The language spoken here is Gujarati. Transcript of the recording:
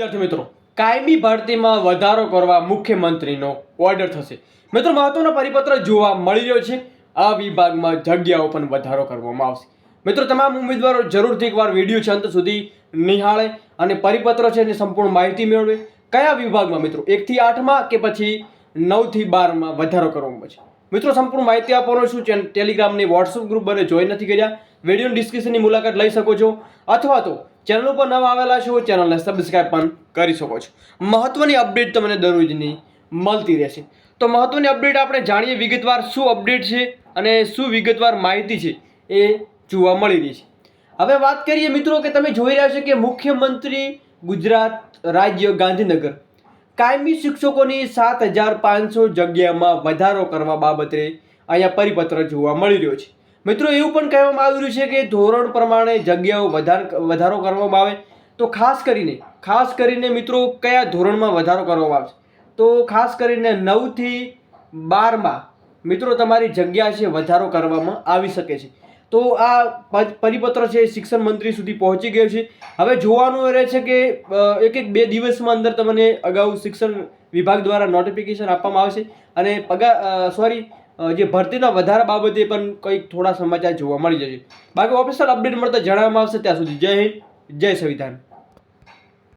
વિદ્યાર્થી મિત્રો, કાયમી ભરતીમાં વધારો કરવા મુખ્યમંત્રીનો ઓર્ડર થશે. મિત્રો, મહત્વનો પરિપત્ર જોવા મળી રહ્યો છે. આ વિભાગમાં જગ્યાઓ પણ વધારો કરવામાં આવશે. મિત્રો, તમામ ઉમેદવારો જરૂરથી એકવાર વીડિયો છે અંત સુધી નિહાળે અને પરિપત્ર છે એની સંપૂર્ણ માહિતી મેળવે. કયા વિભાગમાં મિત્રો? એકથી આઠમાં કે પછી નવથી બારમાં વધારો કરવામાં છે મિત્રો, સંપૂર્ણ માહિતી આપવાનો છું. ટેલિગ્રામની વોટ્સઅપ ગ્રુપ બને જોઈન નથી કર્યા. વીડિયો ડિસ્ક્રિપ્શનની મુલાકાત લઈ શકો છો. અથવા તો ચેનલ ઉપર નવા આવેલા છો ચેનલને સબસ્ક્રાઈબ પણ કરી શકો છો. મહત્ત્વની અપડેટ તમને દરરોજની મળતી રહેશે. તો મહત્ત્વની અપડેટ આપણે જાણીએ વિગતવાર શું અપડેટ છે અને શું વિગતવાર માહિતી છે એ જોવા મળી રહી છે. હવે વાત કરીએ મિત્રો કે તમે જોઈ રહ્યા છો કે મુખ્યમંત્રી ગુજરાત રાજ્ય ગાંધીનગર કાયમી શિક્ષકોની સાત હજાર પાંચસો જગ્યામાં વધારો કરવા બાબતે અહીંયા પરિપત્ર જોવા મળી રહ્યો છે. મિત્રો, એવું પણ કહેવામાં આવી રહ્યું છે કે ધોરણ પ્રમાણે જગ્યાઓ વધાર કરવામાં આવે. તો ખાસ કરીને ખાસ કરીને મિત્રો, કયા ધોરણમાં વધારો કરવામાં આવશે તો ખાસ કરીને નવથી બારમાં મિત્રો, તમારી જગ્યા છે વધારો કરવામાં આવી શકે છે. તો આ પરિપત્ર છે શિક્ષણ મંત્રી સુધી પહોંચી ગયો છે. હવે જોવાનું રહે છે કે એક એક બે દિવસમાં અંદર તમને અગાઉ શિક્ષણ વિભાગ દ્વારા નોટિફિકેશન આપવામાં આવશે. અને પગાર સોરી જે ભરતીના વધારા બાબતે પણ કંઈક થોડા સમાચાર જોવા મળી જશે. બાકી ઓફિશિયલ અપડેટ મળતા જણાવવામાં આવશે ત્યાં સુધી. જય હિન્દ, જય સંવિધાન.